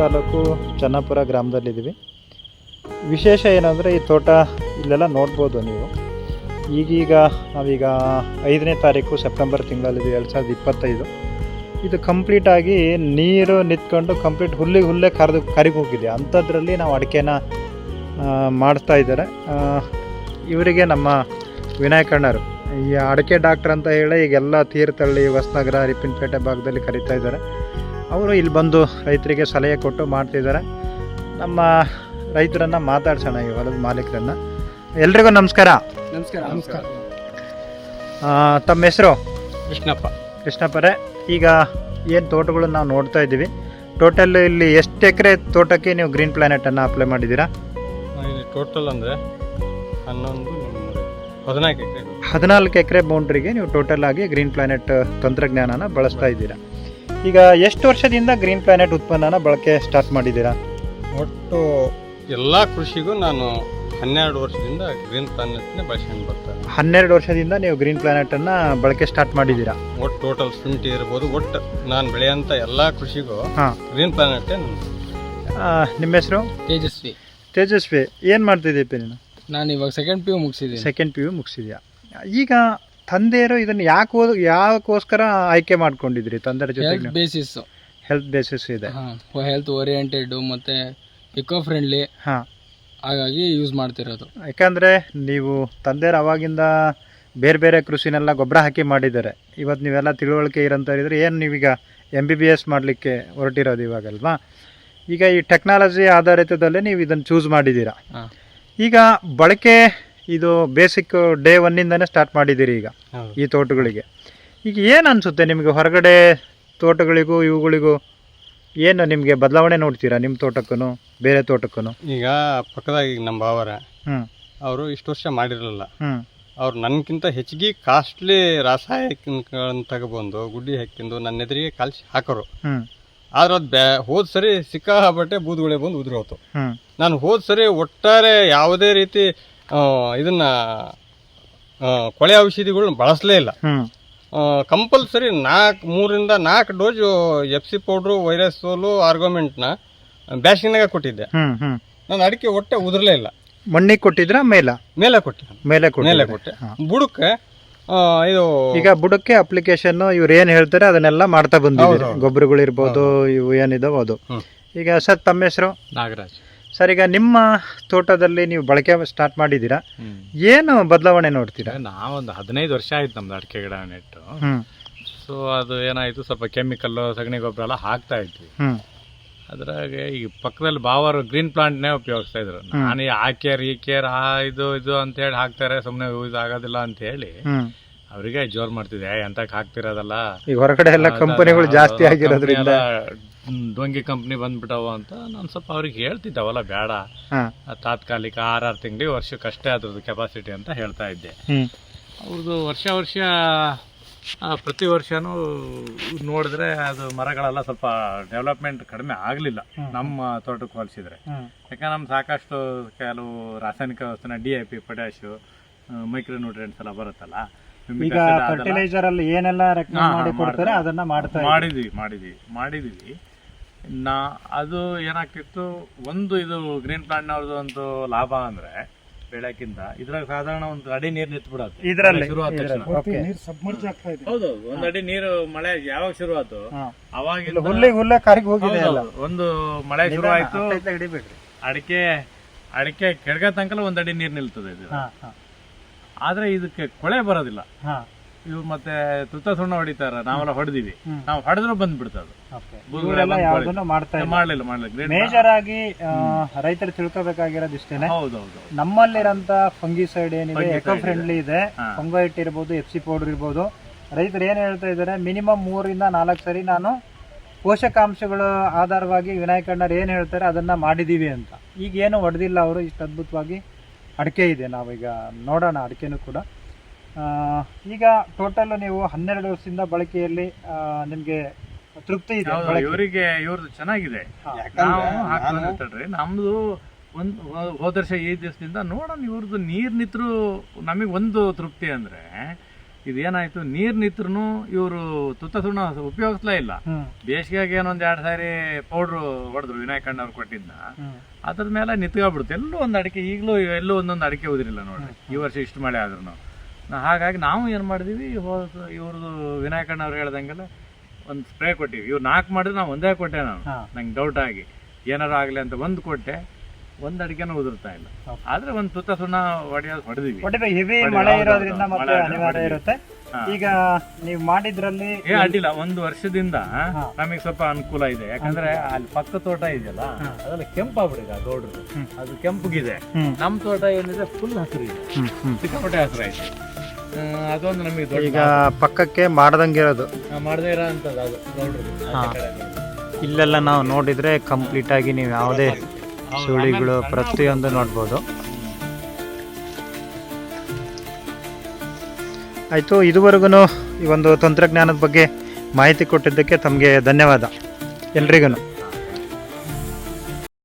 ತಾಲೂಕು ಚನ್ನಪುರ ಗ್ರಾಮದಲ್ಲಿದ್ದೀವಿ. ವಿಶೇಷ ಏನಂದರೆ ಈ ತೋಟ ಇಲ್ಲೆಲ್ಲ ನೋಡ್ಬೋದು ನೀವು. ಈಗೀಗ ನಾವೀಗ ಐದನೇ ತಾರೀಕು ಸೆಪ್ಟೆಂಬರ್ ತಿಂಗಳಲ್ಲಿದ್ದೀವಿ ಎರಡು ಸಾವಿರದ ಇಪ್ಪತ್ತೈದು. ಇದು ಕಂಪ್ಲೀಟಾಗಿ ನೀರು ನಿಂತ್ಕೊಂಡು ಕಂಪ್ಲೀಟ್ ಹುಲ್ಲಿಗೆ ಹುಲ್ಲೇ ಕರೆದು ಕರಿಗೋಗಿದೆ ಅಂಥದ್ರಲ್ಲಿ ನಾವು ಅಡಿಕೆನ ಮಾಡ್ತಾ ಇದ್ದಾರೆ. ಇವರಿಗೆ ನಮ್ಮ ವಿನಾಯಕಣ್ಣರು ಈ ಅಡಿಕೆ ಡಾಕ್ಟರ್ ಅಂತ ಹೇಳಿ ಈಗೆಲ್ಲ ತೀರ್ಥಹಳ್ಳಿ ಹೊಸನಗರ, ರಿಪ್ಪಿನಪೇಟೆ ಭಾಗದಲ್ಲಿ ಕರೀತಾ ಇದ್ದಾರೆ. ಅವರು ಇಲ್ಲಿ ಬಂದು ರೈತರಿಗೆ ಸಲಹೆ ಕೊಟ್ಟು ಮಾಡ್ತಿದ್ದಾರೆ. ನಮ್ಮ ರೈತರನ್ನು ಮಾತಾಡ್ಸೋಣ ಈ ಹೊಲದ ಮಾಲೀಕರನ್ನು. ಎಲ್ರಿಗೂ ನಮಸ್ಕಾರ. ನಮಸ್ಕಾರ. ನಮಸ್ಕಾರ. ತಮ್ಮ ಹೆಸರು? ಕೃಷ್ಣಪ್ಪ. ಕೃಷ್ಣಪ್ಪರೇ ಈಗ ಏನು ತೋಟಗಳನ್ನ ನಾವು ನೋಡ್ತಾ ಇದ್ದೀವಿ. ಟೋಟಲ್ ಇಲ್ಲಿ ಎಷ್ಟು ಎಕರೆ ತೋಟಕ್ಕೆ ನೀವು ಗ್ರೀನ್ ಪ್ಲಾನೆಟನ್ನು ಅಪ್ಲೈ ಮಾಡಿದ್ದೀರಾ? ಇಲ್ಲಿ ಟೋಟಲ್ ಅಂದರೆ ಹನ್ನೊಂದು ಹದಿನಾಲ್ಕು ಎಕರೆ. ಹದಿನಾಲ್ಕು ಎಕರೆ ಬೌಂಡ್ರಿಗೆ ನೀವು ಟೋಟಲ್ ಆಗಿ ಗ್ರೀನ್ ಪ್ಲಾನೆಟ್ ತಂತ್ರಜ್ಞಾನನ ಬಳಸ್ತಾ ಇದ್ದೀರಾ. ಈಗ ಎಷ್ಟು ವರ್ಷದಿಂದ ಗ್ರೀನ್ ಪ್ಲಾನೆಟ್ ಉತ್ಪನ್ನನ ಬಳಕೆ ಸ್ಟಾರ್ಟ್ ಮಾಡಿದ್ದೀರಾ? ಒಟ್ಟು ಎಲ್ಲ ಕೃಷಿಗೂ ನಾನು ಹನ್ನೆರಡು ವರ್ಷದಿಂದ ಗ್ರೀನ್ ಪ್ಲಾನೆಟ್ನೇ ಬಳಸ್ಕೊಂಡು ಬರ್ತಾರೆ ಹನ್ನೆರಡು ವರ್ಷದಿಂದ ನೀವು ಗ್ರೀನ್ ಪ್ಲಾನೆಟನ್ನು ಬಳಕೆ ಸ್ಟಾರ್ಟ್ ಮಾಡಿದ್ದೀರಾ? ಒಟ್ಟು ಟೋಟಲ್ ಶುಂಠಿ ಇರ್ಬೋದು ಒಟ್ಟು ನಾನು ಬೆಳೆಯೋಂಥ ಎಲ್ಲ ಕೃಷಿಗೂ ಹಾಂ. ಗ್ರೀನ್ ಪ್ಲಾನೆಟೇ ನಿಮ್ಮ ಹೆಸರು? ತೇಜಸ್ವಿ. ತೇಜಸ್ವಿ. ಏನು ಮಾಡ್ತಿದ್ದೀಪಿ ನೀನು ನಾನು? ಇವಾಗ ಸೆಕೆಂಡ್ ಪಿ ಯು ಮುಗಿಸಿದ್ದೀನಿ. ಸೆಕೆಂಡ್ ಪಿ ಯು ಮುಗಿಸಿದ್ಯಾ ಈಗ ತಂದೆಯರು ಇದನ್ನು ಯಾಕೆ ಓದ್ ಯಾಕೋಸ್ಕರ ಆಯ್ಕೆ ಮಾಡ್ಕೊಂಡಿದ್ರಿ ತಂದೆಯ ಹೆಲ್ತ್ ಜೊತೆಗೆ ಬೇಸಿಸ್ ಹೆಲ್ತ್ ಬೇಸಿಸ್ ಇದೆ. ಹೆಲ್ತ್ ಓರಿಯೆಂಟೆಡ್ ಮತ್ತೆ ಇಕೋ ಫ್ರೆಂಡ್ಲಿ ಹಾಂ. ಹಾಗಾಗಿ ಯೂಸ್ ಮಾಡ್ತಿರೋದು. ಯಾಕಂದ್ರೆ ನೀವು ತಂದೆಯರು ಅವಾಗಿಂದ ಬೇರೆ ಬೇರೆ ಕೃಷಿನೆಲ್ಲ ಗೊಬ್ಬರ ಹಾಕಿ ಮಾಡಿದ್ದಾರೆ. ಇವತ್ತು ನೀವೆಲ್ಲ ತಿಳುವಳಿಕೆ ಇರೋಂಥ ಇದ್ರೆ ಏನು ನೀವೀಗ ಎಂ ಬಿ ಬಿ ಎಸ್ ಮಾಡಲಿಕ್ಕೆ ಹೊರಟಿರೋದು ಇವಾಗಲ್ವಾ ಈಗ ಈ ಟೆಕ್ನಾಲಜಿ ಆಧಾರಿತದಲ್ಲೇ ನೀವು ಇದನ್ನು ಚೂಸ್ ಮಾಡಿದ್ದೀರಾ? ಈಗ ಬಳಕೆ ಇದು ಬೇಸಿಕ್ ಡೇ ಒನ್ನಿಂದನೇ ಸ್ಟಾರ್ಟ್ ಮಾಡಿದ್ದೀರಿ ಈಗ ಈ ತೋಟಗಳಿಗೆ. ಈಗ ಏನು ಅನಿಸುತ್ತೆ ನಿಮಗೆ ಹೊರಗಡೆ ತೋಟಗಳಿಗೂ ಇವುಗಳಿಗೂ ಏನು ನಿಮಗೆ ಬದಲಾವಣೆ ನೋಡ್ತೀರಾ ನಿಮ್ಮ ತೋಟಕ್ಕೂ ಬೇರೆ ತೋಟಕ್ಕೂ ಈಗ ಪಕ್ಕದಾಗಿ ನಮ್ಮ ಭಾವರ ಅವರು ಇಷ್ಟು ವರ್ಷ ಮಾಡಿರಲಿಲ್ಲ. ಅವ್ರು ನನ್ಗಿಂತ ಹೆಚ್ಚಿಗೆ ಕಾಸ್ಟ್ಲಿ ರಾಸಾಯನಿಕಗಳನ್ನು ತಗೊಬಂದು ಗುಡ್ಡಿ ಹಾಕಿಂದು ನನ್ನ ಎದುರಿಗೆ ಕಾಲ್ಸಿ ಹಾಕೋರು. ಆದ್ರೆ ಅದು ಬ್ಯಾ ಹೋದ್ ಸರಿ ಸಿಕ್ಕಾಪಟ್ಟೆ ಬೂದುಗಳೇ ಬಂದು ಉದುರೋತು. ನಾನು ಹೋದ್ ಸರಿ ಒಟ್ಟಾರೆ ಯಾವುದೇ ರೀತಿ ಇದನ್ನ ಕೊಳೆ ಔಷಧಿಗಳನ್ನ ಬಳಸಲೇ ಇಲ್ಲ. ಕಂಪಲ್ಸರಿ ನಾಲ್ಕು ಮೂರಿಂದ ನಾಲ್ಕು dose F C powder virus ಸೋಲು ಆರ್ಗೋಮೆಂಟ್ನ ಬ್ಯಾಸಿನಾಗ ಕೊಟ್ಟಿದ್ದೆ. ನಾನು ಅಡಿಕೆ ಹೊಟ್ಟೆ ಉದುರಲೇ ಇಲ್ಲ. ಮಣ್ಣಿಗೆ ಕೊಟ್ಟಿದ್ರ ಮೇಲ? ಮೇಲೆ ಕೊಟ್ಟೆ ಮೇಲೆ ಮೇಲೆ ಕೊಟ್ಟೆ. ಬುಡಕ್ಕೆ ಇದು ಈಗ ಬುಡಕ್ಕೆ ಅಪ್ಲಿಕೇಶನ್ ಇವ್ರು ಏನು ಹೇಳ್ತಾರೆ ಅದನ್ನೆಲ್ಲ ಮಾಡ್ತಾ ಬಂದಿದ್ದಾರೆ. ಗೊಬ್ಬರಗಳು ಇರ್ಬೋದು ಗೊಬ್ಬರಗಳಿರ್ಬೋದು ಇವು ಏನಿದಾವ ಅದು. ಈಗ ಸರ್ ತಮ್ಮ ಹೆಸರು? ನಾಗರಾಜ್. ಸರ್ ಈಗ ನಿಮ್ಮ ತೋಟದಲ್ಲಿ ನೀವು ಬಳಕೆ ಸ್ಟಾರ್ಟ್ ಮಾಡಿದ್ದೀರಾ? ಏನು ಬದಲಾವಣೆ ನೋಡ್ತೀರಾ? ನಾವೊಂದು ಹದಿನೈದು ವರ್ಷ ಆಯ್ತು ನಮ್ದು ಅಡಿಕೆ ಗಿಡ ನೆಟ್ಟು. ಸೊ ಅದು ಏನಾಯ್ತು ಸ್ವಲ್ಪ ಕೆಮಿಕಲ್ ಸಗಣಿ ಗೊಬ್ಬರ ಎಲ್ಲ ಹಾಕ್ತಾ ಇದ್ವಿ. ಅದ್ರಾಗ ಈ ಪಕ್ಕದಲ್ಲಿ ಬಾವರು ಗ್ರೀನ್ ಪ್ಲಾಂಟ್ನೇ ಉಪಯೋಗಿಸ್ತಾ ಇದ್ರು. ನಾನು ಆ ಕೇರ್ ಈ ಕೇರ್ ಆ ಇದು ಇದು ಅಂತ ಹೇಳಿ ಹಾಕ್ತಾರೆ ಸುಮ್ಮನೆ ಯೂಸ್ ಆಗೋದಿಲ್ಲ ಅಂತ ಹೇಳಿ ಅವರಿಗೆ ಜೋರ್ ಮಾಡ್ತಿದ್ದೆ "ಏ, ಎಂತಕ್ ಹಾಕ್ತಿರೋದಲ್ಲ? ಈಗ ಹೊರಗಡೆ ಎಲ್ಲ ಕಂಪನಿಗಳು ಜಾಸ್ತಿ ಆಗಿರೋದ್ರಿಂದ. ಡೊಂಗಿ ಕಂಪ್ನಿ ಬಂದ್ಬಿಟ್ಟವ ಅಂತ ನಾನು ಸ್ವಲ್ಪ ಅವ್ರಿಗೆ ಹೇಳ್ತಿದ್ದಾವಲ್ಲ ಬೇಡ. ತಾತ್ಕಾಲಿಕ ಆರ್ ಆರ್ ತಿಂಗಳಿ ವರ್ಷಕ್ಕೆ ಅಷ್ಟೇ ಅದ್ರದ್ದು ಕೆಪಾಸಿಟಿ ಅಂತ ಹೇಳ್ತಾ ಇದ್ದೆ. ಅವ್ರದ್ದು ವರ್ಷ ವರ್ಷ ಪ್ರತಿ ವರ್ಷನೂ ನೋಡಿದ್ರೆ ಅದು ಮರಗಳೆಲ್ಲ ಸ್ವಲ್ಪ ಡೆವಲಪ್ಮೆಂಟ್ ಕಡಿಮೆ ಆಗಲಿಲ್ಲ ನಮ್ಮ ತೋಟಕ್ಕೆ ಹೋಲಿಸಿದ್ರೆ. ಯಾಕಂದ್ರೆ ನಮ್ಮ ಸಾಕಷ್ಟು ಕೆಲವು ರಾಸಾಯನಿಕ ವಸ್ತುನ D I P potash micro nutrients ಎಲ್ಲ ಬರುತ್ತಲ್ಲ. ಈಗ ಫರ್ಟಿಲೈಸರ್ ಅಲ್ಲಿ ಏನೆಲ್ಲ ರೆಕಮೆಂಡ್ ಮಾಡಿ ಕೊಡ್ತಾರೆ ಅದನ್ನ ಮಾಡ್ತಾ ಮಾಡಿದ್ವಿ ಮಾಡಿದ್ವಿ ಮಾಡಿದ್ವಿ. ನಾ ಅದು ಏನಾಗ್ತಿತ್ತು ಒಂದು ಇದು ಗ್ರೀನ್ ಪ್ಲಾಂಟ್ನವ್ರದ್ದು ಒಂದು ಲಾಭ ಅಂದ್ರೆ ಬೆಳಕಿಂದ ಇದ್ರಾಗ ಸಾಧಾರಣ ಒಂದು ಅಡಿ ನೀರು ನಿಂತು ಬಿಡತ್ತೆ ಇದ್ರಲ್ಲಿ. ಶುರು ಆದ ತಕ್ಷಣ ಓಕೆ ಹೌದು ಒಂದ್ ಅಡಿ ನೀರು ಮಳೆ ಯಾವಾಗ ಶುರು ಆಯ್ತು. ಅವಾಗ ಹುಲ್ಲಿಗೆ ಹುಲ್ಲೆ ಕರಿಗೆ ಹೋಗಿದೆ ಎಲ್ಲ. ಒಂದು ಮಳೆ ಶುರು ಆಯ್ತು ಅಡಿಕೆ ಅಡಿಕೆ ಕೆಳಗ ತನಕ ಒಂದ್ ಅಡಿ ನೀರು ನಿಲ್ತದೆ ಇದು. ಆದ್ರೆ ಇದಕ್ಕೆ ಕೊಳೆ ಬರೋದಿಲ್ಲ. ಹಾ. ಇವು ಮತ್ತೆ ತುತ್ತ ಸುಣ್ಣ ಹೊಡಿತಾರ ನಾವೆಲ್ಲ ಹೊಡೆದಿವಿ. ನಾವು ಹೊಡೆದ್ರು ಬಂದ್ಬಿಡ್ತದೆ ಮಾಡ್ಲಿಲ್ಲ ಮಾಡ್ಲಿಲ್ಲ. ಮೇಜರ್ ಆಗಿ ರೈತರು ತಿಳ್ಕೊಬೇಕಾಗಿರೋದು ಇಷ್ಟೇನೆ ನಮ್ಮಲ್ಲಿರಂತ ಫಂಗಿಸೈಡ್ ಏನಿದೆ ಎಕೋ ಫ್ರೆಂಡ್ಲಿ ಇದೆ. ಫಂಗೈಟ್ ಇರ್ಬೋದು ಎಫ್ ಸಿ ಪೌಡರ್ ಇರ್ಬೋದು. ರೈತರು ಏನ್ ಹೇಳ್ತಾ ಇದ್ದಾರೆ ಮಿನಿಮಮ್ ಮೂರಿಂದ ನಾಲ್ಕು ಸರಿ ನಾನು ಪೋಷಕಾಂಶಗಳ ಆಧಾರವಾಗಿ ವಿನಾಯಕಣ್ಣರು ಏನು ಹೇಳ್ತಾರೆ ಅದನ್ನ ಮಾಡಿದೀವಿ ಅಂತ. ಈಗ ಏನು ಹೊಡೆದಿಲ್ಲ ಅವರು ಇಷ್ಟು ಅದ್ಭುತವಾಗಿ ಅಡಿಕೆ ಇದೆ. ನಾವೀಗ ನೋಡೋಣ ಅಡಿಕೆನೂ ಕೂಡ. ಈಗ ಟೋಟಲ್ ನೀವು ಹನ್ನೆರಡು ವರ್ಷದಿಂದ ಬಳಕೆಯಲ್ಲಿ ನಿಮಗೆ ನಿಮ್ಗೆ ತೃಪ್ತಿ ಇದೆ ಬಳಕೆ. ಇವರಿಗೆ ಇವ್ರದ್ದು ಚೆನ್ನಾಗಿದೆ. ನಾವು ಹಾಕ್ಕೊಂಡು ತಡ್ರಿ ನಮ್ದು ಒಂದ್ ಹೋ- ಹೋದ ವರ್ಷ ಈ ದಿವಸದಿಂದ ನೋಡೋಣ ಇವ್ರದ್ದು ನೀರ್ ನಿತ್ರು ನಮಗೆ ಒಂದು ತೃಪ್ತಿ ಅಂದ್ರೆ ಇದೇನಾಯ್ತು ನೀರ್ ನಿತ್ರು ಇವರು ತುತ್ತ ಸುಣ್ಣ ಉಪಯೋಗಿಸ್ಲೇ ಇಲ್ಲ. ಬೇಸಿಗೆಗೆ ಏನೊಂದ್ ಎರಡ್ ಸಾರಿ ಪೌಡ್ರು ಹೊಡೆದ್ರು ವಿನಾಯಕ್ ಅಣ್ಣವ್ರು ಕೊಟ್ಟಿದ್ದ ಅದ್ರ ಮೇಲೆ ನಿತ್ಕೊಬಿಡುತ್ತೆ ಎಲ್ಲೂ ಒಂದ್ ಅಡಿಕೆ ಈಗಲೂ ಎಲ್ಲೂ ಒಂದೊಂದು ಅಡಿಕೆ ಉದಿರಿಲ್ಲ ನೋಡ್ರಿ ಈ ವರ್ಷ ಇಷ್ಟು ಮಳೆ ಆದ್ರೂ ಹಾಗಾಗಿ ನಾವು ಏನು ಮಾಡಿದೀವಿ ಹೋದ ಇವ್ರದ್ದು ವಿನಾಯಕಣ್ಣ ಅವ್ರು ಹೇಳ್ದಂಗೆಲ್ಲ ಒಂದು ಸ್ಪ್ರೇ ಕೊಟ್ಟಿವಿ. ಇವ್ರು ನಾಲ್ಕು ಮಾಡಿದ್ರೆ ನಾವು ಒಂದೇ ಕೊಟ್ಟೆ ನಾನು. ನಂಗೆ ಡೌಟ್ ಆಗಿ. ಏನಾರು ಆಗಲಿ ಅಂತ ಒಂದು ಕೊಟ್ಟೆ ಒಂದು ಅಡಿಕೆನೂ ಉದುರ್ತಾ ಇಲ್ಲ. ಆದ್ರೆ ಒಂದು ತುತ್ತ ಸುಣ್ಣ ಹೊಡೆಯೋದು ಹೊಡೆದಿವಿ. ಹೆವಿ ಮಳೆ ಇರೋದ್ರಿಂದ. ಮತ್ತೆ ಮಳೆ ಅನಿವಾರ್ಯ ಇರುತ್ತೆ. ಈಗ ನೀವು ಮಾಡಿದ್ರಲ್ಲಿ ಏ ಅಡ್ಡಿಲ್ಲ. ಒಂದು ವರ್ಷದಿಂದ. ನಮಗೆ ಸ್ವಲ್ಪ ಅನುಕೂಲ ಇದೆ. ಯಾಕಂದ್ರೆ ಅಲ್ಲಿ ಪಕ್ಕ ತೋಟ ಇದೆಯಲ್ಲ ಅಲ್ಲ ಅದೆಲ್ಲ ಕೆಂಪಾಗ್ಬಿಡಿದೆ ಆ ದೊಡ್ಡದು ಅದು ಕೆಂಪಗಿದೆ. ನಮ್ಮ ತೋಟ ಏನಿದೆ ಫುಲ್ ಹಸಿರು ಇದೆ. ಸಿಕ್ಕಾಪಟ್ಟೆ ಹಸಿರು ಐತೆ ಅದೊಂದು ನಮಗೆ ದೊಡ್ಡ ಈಗ ಪಕ್ಕಕ್ಕೆ ಮಾಡ್ದಂಗಿರೋದು ಮಾಡದೇ ಇರೋ ಅಂಥದ್ದು ಅದು ದೊಡ್ಡದು ಹಾ. ಇಲ್ಲೆಲ್ಲ ನಾವು ನೋಡಿದ್ರೆ ಕಂಪ್ಲೀಟ್ ಆಗಿ ನೀವು ಯಾವುದೇ ಸುಳಿಗಳು ಪ್ರತಿಯೊಂದು ನೋಡ್ಬೋದು. ಆಯಿತು ಇದುವರೆಗೂ ಈ ಒಂದು ತಂತ್ರಜ್ಞಾನದ ಬಗ್ಗೆ ಮಾಹಿತಿ ಕೊಟ್ಟಿದ್ದಕ್ಕೆ ತಮಗೆ ಧನ್ಯವಾದ. ಎಲ್ರಿಗೂ